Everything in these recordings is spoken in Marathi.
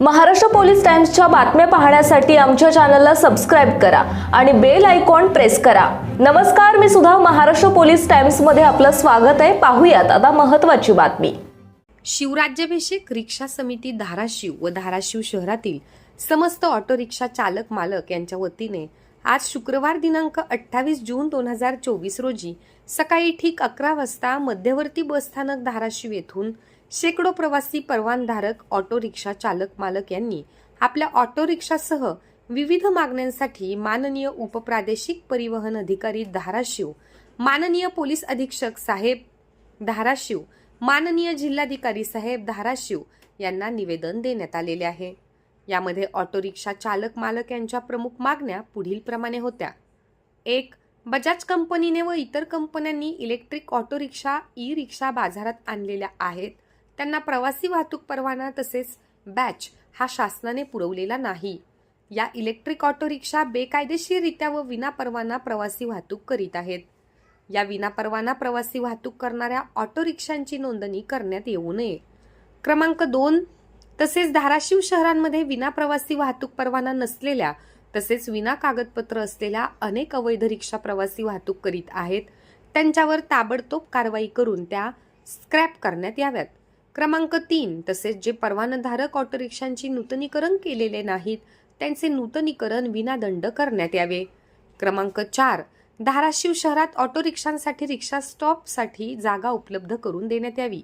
महाराष्ट्र पोलीस टाइम्सच्या बातम्या पाहण्यासाठी आमच्या चॅनलला सबस्क्राईब करा आणि बेल आयकॉन प्रेस करा. नमस्कार मी सुद्धा महाराष्ट्र पोलीस टाइम्समध्ये आपलं स्वागत आहे. पाहूयात आता महत्वाची बातमी. शिवराज्याभिषेक रिक्षा समिती धाराशिव व धाराशिव शहरातील समस्त ऑटो रिक्षा चालक मालक यांच्या वतीने आज शुक्रवार दिनांक अठ्ठावीस जून दोन हजार चोवीस रोजी सकाळी ठीक अकरा वाजता मध्यवर्ती बसस्थानक धाराशिव येथून शेकडो प्रवासी परवानधारक ऑटो रिक्षा चालक मालक यांनी आपल्या ऑटो रिक्षासह विविध मागण्यांसाठी माननीय उपप्रादेशिक परिवहन अधिकारी धाराशिव माननीय पोलीस अधीक्षक साहेब धाराशिव माननीय जिल्हाधिकारी साहेब धाराशिव यांना निवेदन देण्यात आलेले आहे. यामध्ये ऑटो रिक्षा चालक मालक यांच्या प्रमुख मागण्या पुढीलप्रमाणे होत्या. एक बजाज कंपनीने व इतर कंपन्यांनी electric auto rickshaw e rickshaw बाजारात आणलेल्या आहेत. त्यांना प्रवासी वाहतूक परवाना तसेच बॅच हा शासनाने पुरवलेला नाही. या इलेक्ट्रिक ऑटो रिक्षा बेकायदेशीररित्या व विनापरवाना प्रवासी वाहतूक करीत आहेत. या विनापरवाना प्रवासी वाहतूक करणाऱ्या ऑटो रिक्षांची नोंदणी करण्यात येऊ नये. क्रमांक दोन तसेच धाराशिव शहरांमध्ये विनाप्रवासी वाहतूक परवाना नसलेल्या तसेच विना कागदपत्र असलेल्या अनेक अवैध रिक्षा प्रवासी वाहतूक करीत आहेत. त्यांच्यावर ताबडतोब कारवाई करून त्या स्क्रॅप करण्यात याव्यात. क्रमांक तीन तसेच जे परवानाधारक ऑटो रिक्षांची नूतनीकरण केलेले नाहीत त्यांचे नूतनीकरण विनादंड करण्यात यावे. क्रमांक चार धाराशिव शहरात ऑटो रिक्षांसाठी रिक्षा स्टॉपसाठी जागा उपलब्ध करून देण्यात यावी.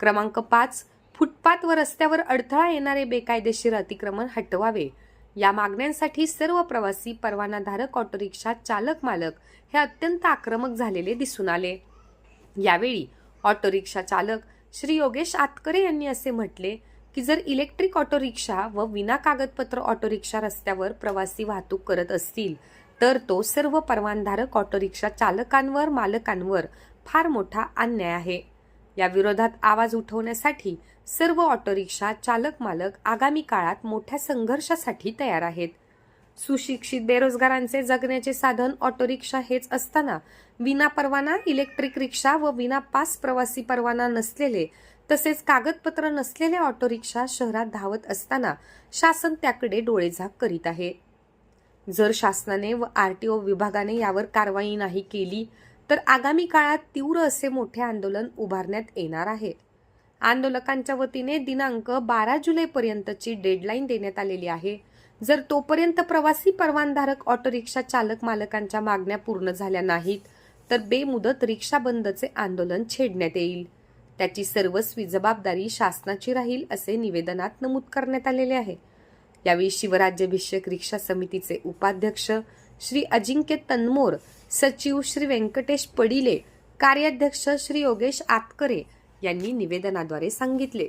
क्रमांक पाच फुटपाथ व रस्त्यावर अडथळा येणारे बेकायदेशीर अतिक्रमण हटवावे. या मागण्यांसाठी सर्व प्रवासी परवानाधारक ऑटो रिक्षा चालक मालक हे अत्यंत आक्रमक झालेले दिसून आले. यावेळी ऑटो रिक्षा चालक श्री योगेश आतकरे यांनी असे म्हटले की जर इलेक्ट्रिक ऑटो रिक्षा व विना कागदपत्र ऑटो रिक्षा रस्त्यावर प्रवासी वाहतूक करत असतील तर तो सर्व परवानधारक ऑटो रिक्षा चालकांवर मालकांवर फार मोठा अन्याय आहे. या विरोधात आवाज उठवण्यासाठी सर्व ऑटो रिक्षा चालक मालक आगामी काळात मोठ्या संघर्षासाठी तयार आहेत. सुशिक्षित बेरोजगारांचे जगण्याचे साधन ऑटो रिक्षा हेच असताना विना परवाना इलेक्ट्रिक रिक्षा व विना पास प्रवासी परवाना नसलेले तसेच कागदपत्र नसलेले ऑटो रिक्षा शहरात धावत असताना शासन त्याकडे डोळेझाक करीत आहे. जर शासनाने व आर टी ओ विभागाने यावर कारवाई नाही केली तर आगामी काळात तीव्र असे मोठे आंदोलन उभारण्यात येणार आहे. आंदोलकांच्या वतीने दिनांक बारा जुलैपर्यंतची डेडलाईन देण्यात आलेली आहे. जर तोपर्यंत प्रवासी परवानधारक ऑटो रिक्षा चालक मालकांच्या मागण्या पूर्ण झाल्या नाहीत तर बेमुदत रिक्षा बंदचे आंदोलन छेडण्यात येईल. त्याची सर्वस्वी जबाबदारी शासनाची राहील असे निवेदनात नमूद करण्यात आलेले आहे. यावेळी शिवराज्याभिषेक रिक्षा समितीचे उपाध्यक्ष श्री अजिंक्य तन्मोर सचिव श्री व्यंकटेश पडिले कार्याध्यक्ष श्री योगेश आतकरे यांनी निवेदनाद्वारे सांगितले.